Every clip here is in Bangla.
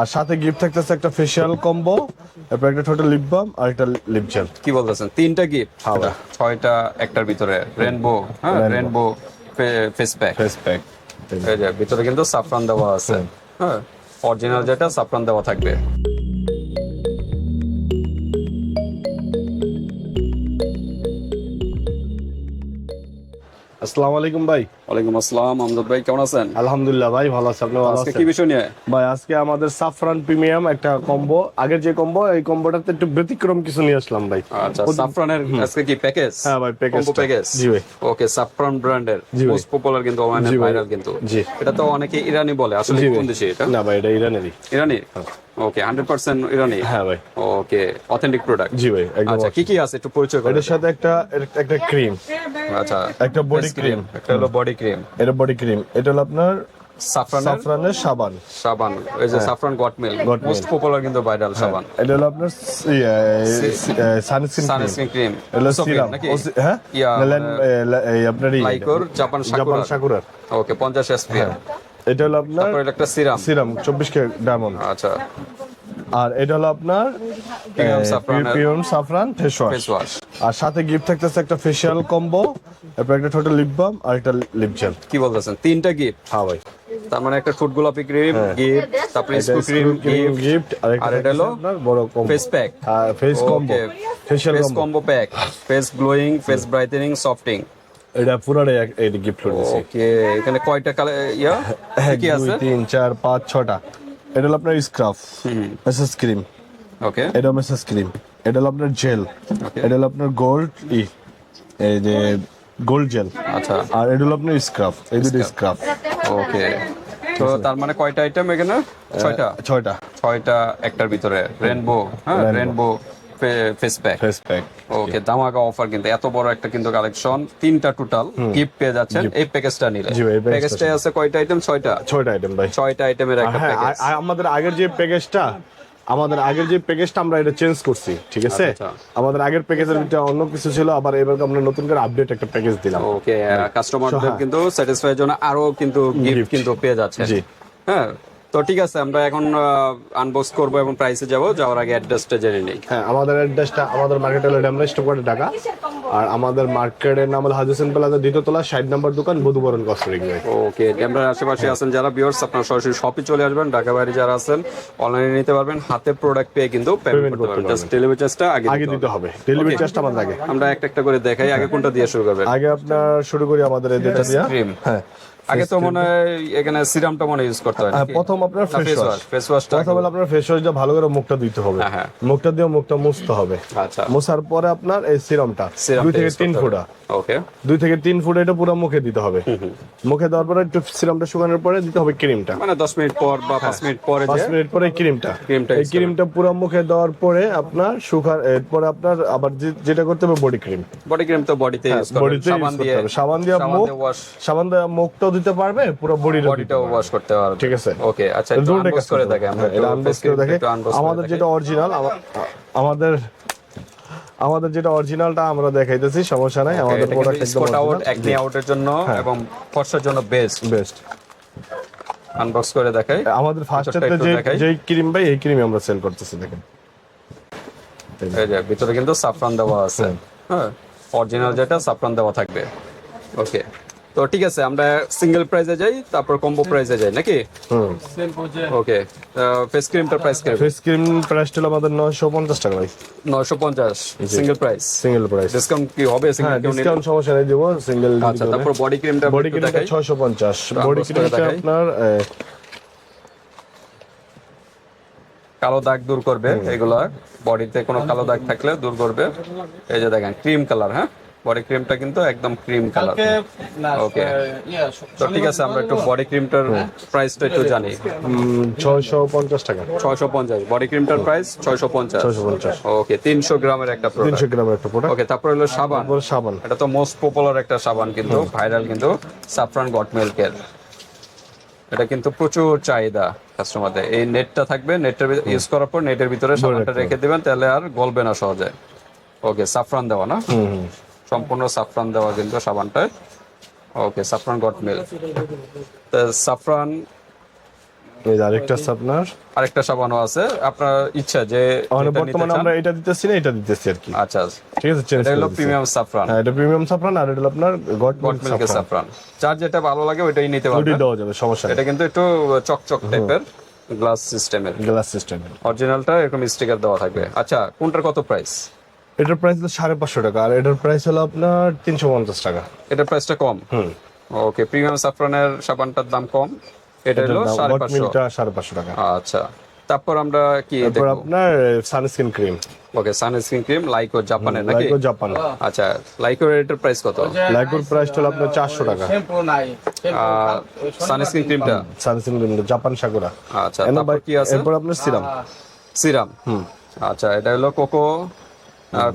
আর সাথে গিফট থাকতেছে একটা ফেশিয়াল কম্বো তারপর একটা ছোট লিপ বাম আর একটা লিপ জেল কি বলতেছেন? তিনটা গিফট হ্যাঁ ছয়টা একটার ভিতরে। রেনবো হ্যাঁ। Rainbow face pack face pack ভিতরে কিন্তু সাফরান দেওয়া আছে। হ্যাঁ? অরিজিনাল যেটা সাফরান দেওয়া থাকবে। আসসালামু আলাইকুম ভাই। ওয়ালাইকুম আসসালাম আমজাদ ভাই কেমন আছেন? আলহামদুলিল্লাহ ভাই ভালো আছে। আপনি ভালো আজকে কি বিষয় নিয়ে? ভাই আজকে আমাদের সাফরান প্রিমিয়াম একটা কম্বো। আগের যে কম্বো এই কম্বোটাতে একটু ব্যতিক্রম কিছু নিয়ে আসলাম ভাই। আচ্ছা সাফরানের আজকে কি প্যাকেজ হ্যাঁ ভাই, package কম্বো প্যাকেজ জি ভাই। ওকে সাফরান ব্র্যান্ডের। মোস্ট পপুলার কিন্তু অনলাইনে ভাইরাল কিন্তু। জি। এটা তো অনেকে ইরানি বলে আসলে কোন দেশে এটা? না ভাই এটা ইরানেরই। ইরানি? ওকে 100% ইরানি হ্যাঁ ভাই। ওকে অথেন্টিক প্রোডাক্ট জি ভাই আচ্ছা কি কি আছে একটু পরিচয় করে এটার সাথে একটা একটা ক্রিম আচ্ছা একটা বডি ক্রিম একটা হলো বডি ক্রিম এটা বডি ক্রিম এটা হলো আপনার সাফরানের সাবান। সাবান এই যে saffron goat milk. Most popular কিন্তু ভাইরাল সাবান। এটা হলো আপনার সানস্ক্রিন সানস্ক্রিন ক্রিম এটা সিরাম হ্যাঁ? ইয়া, আপনার লাইকোর জাপান সাকুরা ওকে 50 এসপিএম এটা হলো আপনার এটা একটা সিরাম। সিরাম চব্বিশ কে ডায়মন্ড। আচ্ছা। আর এটা হলো আপনার পিওর সাফরান ফেস ওয়াশ আর সাথে গিফট থাকতেছে একটা ফেশিয়াল কম্বো তারপর একটা টোটাল লিপ বাম আর একটা লিপ জেল কি বলতেছেন? তিনটা গিফট হ্যাঁ ভাই। তার মানে একটা ফুড গোলাপি ক্রিম গিফট তারপরে স্কু ক্রিম গিফট আর এটা হলো বড় combo face pack face combo facial combo combo pack face glowing face brightening softening এটা পুরাটাই এই গিফট করে দিছি। ওকে এখানে কয়টা কালার ইয়া? কি দুই আছে? তিন চার পাঁচ ছটা। এটা হলো আপনার স্ক্রাফ মেসেস ক্রিম ওকে এটা মেসেস ক্রিম এটা হলো আপনার জেল. এটা হলো আপনার গোল্ড ই এই যে গোল্ড জেল আচ্ছা। আর এটা হলো আপনার স্ক্রাফ এই দুটো স্ক্রাফ ওকে তো তার মানে কয়টা আইটেম এখানে? ছয়টা? ছয়টা। ছয়টা একটার ভিতরে। রেনবো হ্যাঁ. Rainbow face pack face pack okay ধামাকা অফার কিন্তু এত বড় একটা কিন্তু কালেকশন তিনটা টোটাল গিফট পেয়ে যাচ্ছেন এই প্যাকেজটা নিলে। জি ভাই, এই package টা প্যাকেজটায় আছে কয়টা আইটেম ছয়টা। ছয়টা আইটেম ভাই। ছয়টা আইটেমের একটা প্যাকেজ আমাদের আগের যে প্যাকেজটা আমাদের আগের যে প্যাকেজটা আমরা এটা চেঞ্জ করছি ঠিক আছে? আচ্ছা। আমাদের আগের প্যাকেজের ভিতরে অন্য কিছু ছিল আবার এবার আমরা নতুন করে আপডেট একটা প্যাকেজ দিলাম। ওকে কাস্টমারদের কিন্তু স্যাটিসফাইয়ের জন্য আরও কিন্তু গিফট কিন্তু পেয়ে যাচ্ছে। হ্যাঁ তো ঠিক আছে আমরা এখন আনবক্স করব এবং প্রাইসে যাব। যাওয়ার আগে অ্যাড্রেসটা জেনে নেই। হ্যাঁ আমাদের অ্যাড্রেসটা আমাদের মার্কেট হলো ড্যামরা স্টক করে ঢাকা। আর আমাদের মার্কেটের নাম হলো হাজিসেন প্লাজা দ্বিতীয়তলা ষাট নম্বর দোকান বধুবরণ ভাই ওকে ডেমরার আশেপাশে আছেন যারা ভিউয়ার্স আপনারা সরাসরি শপে চলে আসবেন। ঢাকা বাইরে যারা আছেন অনলাইনে নিতে পারবেন। হাতে প্রোডাক্ট পেয়ে কিন্তু পেমেন্ট করতে পারবেন। জাস্ট ডেলিভারি চার্জটা আগে আগে দিতে হবে। ডেলিভারি চার্জটা আমাদের আগে। আমরা একটা একটা করে দেখাই আগে কোনটা দিয়ে শুরু করবেন? আগে আপনার শুরু করি আমাদের এই যেটা দিয়া। হ্যাঁ। আগে তো মনে হয় এখানে সিরামটা মনে ইউজ করতে হয় হ্যাঁ, প্রথম আপনার ফেস ওয়াশ face wash প্রথম আপনার ফেস ওয়াশটা ভালো করে মুখটা ধুইতে হবে। হ্যাঁ, হ্যাঁ। মুখটা দিয়ে মুখটা মুছতে হবে। আচ্ছা। মোছার পরে আপনার এই সিরামটা দুই থেকে তিন করতে ফুটা। ওকে দুই থেকে তিন ফুট এটা পুরো মুখে দিতে হবে। মুখে দেওয়ার পরে একটু সিরামটা শুকানোর পরে দিতে হবে ক্রিমটা মানে 10 মিনিট পর বা 5 মিনিট পরে পাঁচ যে মিনিট পরে ক্রিমটা ক্রিমটা এই ক্রিমটা পুরো মুখে দেওয়ার পরে আপনার শুকার এরপরে আপনার আবার যেটা করতে হবে বডি ক্রিম বডি ক্রিম তো বডিতে ইউজ করবেন বডিতে সাবান দিয়ে সাবান দিয়ে মুখ সাবান দিয়ে মুখটাও দিতে পারবে পুরো বডিটা ওয়াশ করতে পারবে। ঠিক আছে? ওকে আচ্ছা একটু কাজ করে দেখে আমরা হ্যাঁ, এটা unbox করে দেখে আমাদের যেটা অরিজিনাল আমাদের আমাদের যেটা অরিজিনালটা আমরা দেখাইতেছি সমস্যা নাই আমাদের প্রোডাক্ট একদম স্পট আউট একনি আউটের জন্য হ্যাঁ। এবং ফর্সার জন্য বেস্ট বেস্ট আনবক্স করে দেখাই। আমাদের ফার্স্টেতে যে দেখাই। যেই ক্রিম ভাই এই ক্রিম আমরা সেল করতেছি দেখেন। এই যে। ভিতরে কিন্তু সাফরান দেওয়া আছে। হ্যাঁ। অরিজিনাল যেটা সাফরান দেওয়া থাকবে। ওকে তো ঠিক আছে আমরা সিঙ্গেল প্রাইসে যাই তারপর কম্বো প্রাইসে যাই নাকি? হুম। ওকে ফেস ক্রিমটার প্রাইস কি ফেস ক্রিম প্রাইস ছিল আমাদের নয়শো পঞ্চাশ টাকা ভাই। নয়শো পঞ্চাশ single price single price discount কি হবে? হ্যাঁ সিঙ্গেল কেউ ডিসকাউন্ট সমস্যা নেই দেবো সিঙ্গেল আচ্ছা তারপর বডি ক্রিমটা বডি ক্রিমটা দেখাই। ছয়শো পঞ্চাশ। বডি ক্রিমটা আপনার কালো দাগ দূর করবে এগুলা। বডিতে কোনো কালো দাগ থাকলে দূর করবে। এই যে দেখেন ক্রিম কালার হ্যাঁ? বডি ক্রিমটা কিন্তু একদম ক্রিম কালার ওকে তো ঠিক আছে আমরা একটু বডি ক্রিমটার প্রাইসটা একটু জানি। উম, ছয়শো পঞ্চাশ টাকা। ছয়শো পঞ্চাশ। বডি ক্রিমটার প্রাইস ছয়শো পঞ্চাশ। ছয়শো পঞ্চাশ। ওকে তিনশো গ্রামের একটা প্রোডাক্ট তিনশো গ্রামের একটা প্রোডাক্ট ওকে তারপর হলো সাবান। সাবান। এটা তো মোস্ট পপুলার একটা সাবান কিন্তু ভাইরাল কিন্তু সাফরান গট মিল্কের এটা কিন্তু প্রচুর চাহিদা কাস্টমারদের এই নেটটা থাকবে নেটটা ইউজ করার পর নেটের ভিতরে সাবানটা রেখে দিবেন তাহলে আর গলবে না সহজে। ওকে সাফরান দেওয়া না? সম্পূর্ণ সাফরান দেওয়া কিন্তু সাবানটায়। ওকে সাফরান গট মিল্ক তো সাফরান এই আরেকটা আপনার আরেকটা সাবানও আছে। আপনার ইচ্ছা যে মানে বর্তমানে আমরা এটা দিতেছি না এটা দিতেছি আর কি। আচ্ছা। ঠিক আছে এটা হলো প্রিমিয়াম সাফরান হ্যাঁ এটা প্রিমিয়াম সাফরান আর এটা আপনার গট গট মিল্কের সাফরান যার যেটা ভালো লাগে ওইটাই নিতে পারবেন। দেওয়া যাবে সমস্যা এটা কিন্তু একটু চকচক টাইপের গ্লাস সিস্টেমের গ্লাস সিস্টেমের অরিজিনালটা এরকম স্টিকার দেওয়া থাকবে। আচ্ছা কোনটার কত প্রাইস এটার প্রাইস হলো সাড়ে পাঁচশো টাকা আর এটার প্রাইস হলো আপনার তিনশো পঞ্চাশ টাকা। এটার প্রাইসটা কম? হুম। ওকে প্রিমিয়াম সাফরানের সাবানটার দাম কম এটা হলো সাড়ে পাঁচশো। সাড়ে পাঁচশো টাকা। আচ্ছা তারপর আমরা কি তারপর দেখব? আপনার sunscreen cream okay sunscreen cream লাইকো জাপানের নাকি? লাইকো জাপান আচ্ছা লাইকো এটার প্রাইস কত? লাইকোর প্রাইস হলো আপনার চারশো টাকা। শ্যাম্পু নাই সানস্ক্রিন ক্রিমটা সানস্ক্রিন ক্রিম জাপান সাকুরা আচ্ছা তারপর কি আছে? এরপর আপনার সিরাম সিরাম হুম। আচ্ছা এটা হলো কোকো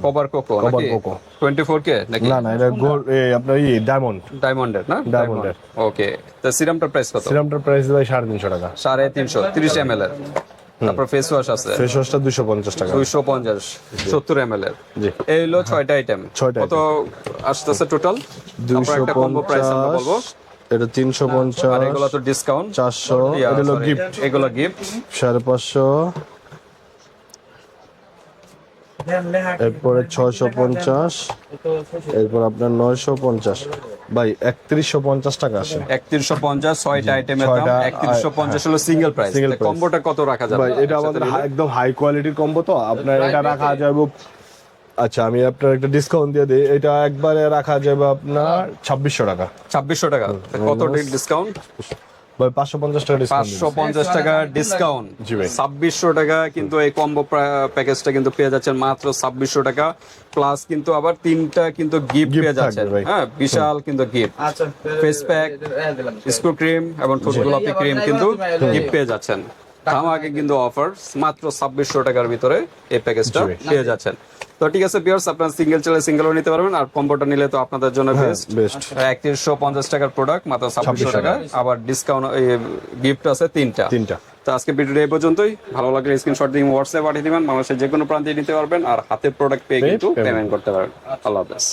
কভার কোকো নাকি? Coco। 24 কে নাকি? না না এটা গোল্ড আপনার ই ডায়মন্ড ডায়মন্ডের না? Diamond-এর। ওকে তো সিরামটার প্রাইস কত? সিরামটার প্রাইস ভাই সাড়ে তিনশো টাকা। সাড়ে তিনশো তিরিশ এম এর। তারপর ফেস ওয়াশ আছে। ফেস ওয়াশটা দুশো পঞ্চাশ টাকা। দুইশো পঞ্চাশ সত্তর এম এর। জি। এই হলো ছয়টা আইটেম ছয়টা কত আসতেছে টোটাল তারপর দুইশো একটা কম্বো প্রাইস আমরা বলব। এটা তিনশো পঞ্চাশ আর এগুলো তো ডিসকাউন্ট চারশো এটা হলো গিফট এগুলো গিফট সাড়ে পাঁচশো এরপরে ছয়শো পঞ্চাশ এরপর আপনার নয়শো পঞ্চাশ। ভাই একত্রিশশো পঞ্চাশ টাকা আসে। একত্রিশশো পঞ্চাশ ছয়টা আইটেমের দাম। একত্রিশশো পঞ্চাশ হলো সিঙ্গেল প্রাইস price। কম্বোটা কত রাখা যাবে? ভাই এটা আমাদের একদম হাই কোয়ালিটির কম্বো তো। আপনার এটা রাখা যাবে। আচ্ছা আমি আপনার একটা ডিসকাউন্ট দিয়ে দিই। এটা একবারে রাখা যাবে আপনার ছাব্বিশশো টাকা। ছাব্বিশশো টাকা। কত ডিসকাউন্ট ভাই পাঁচশো পঞ্চাশ টাকা ডিসকাউন্ট পাঁচশো পঞ্চাশ টাকা ডিসকাউন্ট জি ভাই। ছাব্বিশশো টাকা কিন্তু এই কম্বো প্যাকেজটা কিন্তু পেয়ে যাচ্ছেন মাত্র ছাব্বিশশো টাকা। প্লাস কিন্তু আবার তিনটা কিন্তু গিফট পেয়ে যাচ্ছেন। হ্যাঁ বিশাল কিন্তু গিফট আচ্ছা Face pack। ক্রিম এবং ঠোঁট গোলাপি ক্রিম কিন্তু গিফট পেয়ে যাচ্ছেন। ধামাকে কিন্তু অফার মাত্র ছাব্বিশশো টাকার ভিতরে এই প্যাকেজটা পেয়ে যাচ্ছেন। তো ঠিক আছে বিয়ার্স আপনারা সিঙ্গেল চাইলে সিঙ্গেলও নিতে পারবেন আর কম্বোটা নিলে তো আপনাদের জন্য বেস্ট বেস্ট একত্রিশশো পঞ্চাশ টাকার প্রোডাক্ট মাত্র ছাব্বিশশো টাকা। আবার ডিসকাউন্ট গিফট আছে তিনটা। তিনটা। তো আজকে ভিডিওটা এই পর্যন্তই। ভালো লাগলে স্ক্রিনশট দিয়ে হোয়াটসঅ্যাপ পাঠিয়ে দিবেন মানুষের যে কোনো প্রান্তে নিতে পারবেন আর হাতে প্রোডাক্ট পেয়ে কিন্তু পেমেন্ট করতে পারবেন। আল্লাহ হাফেজ।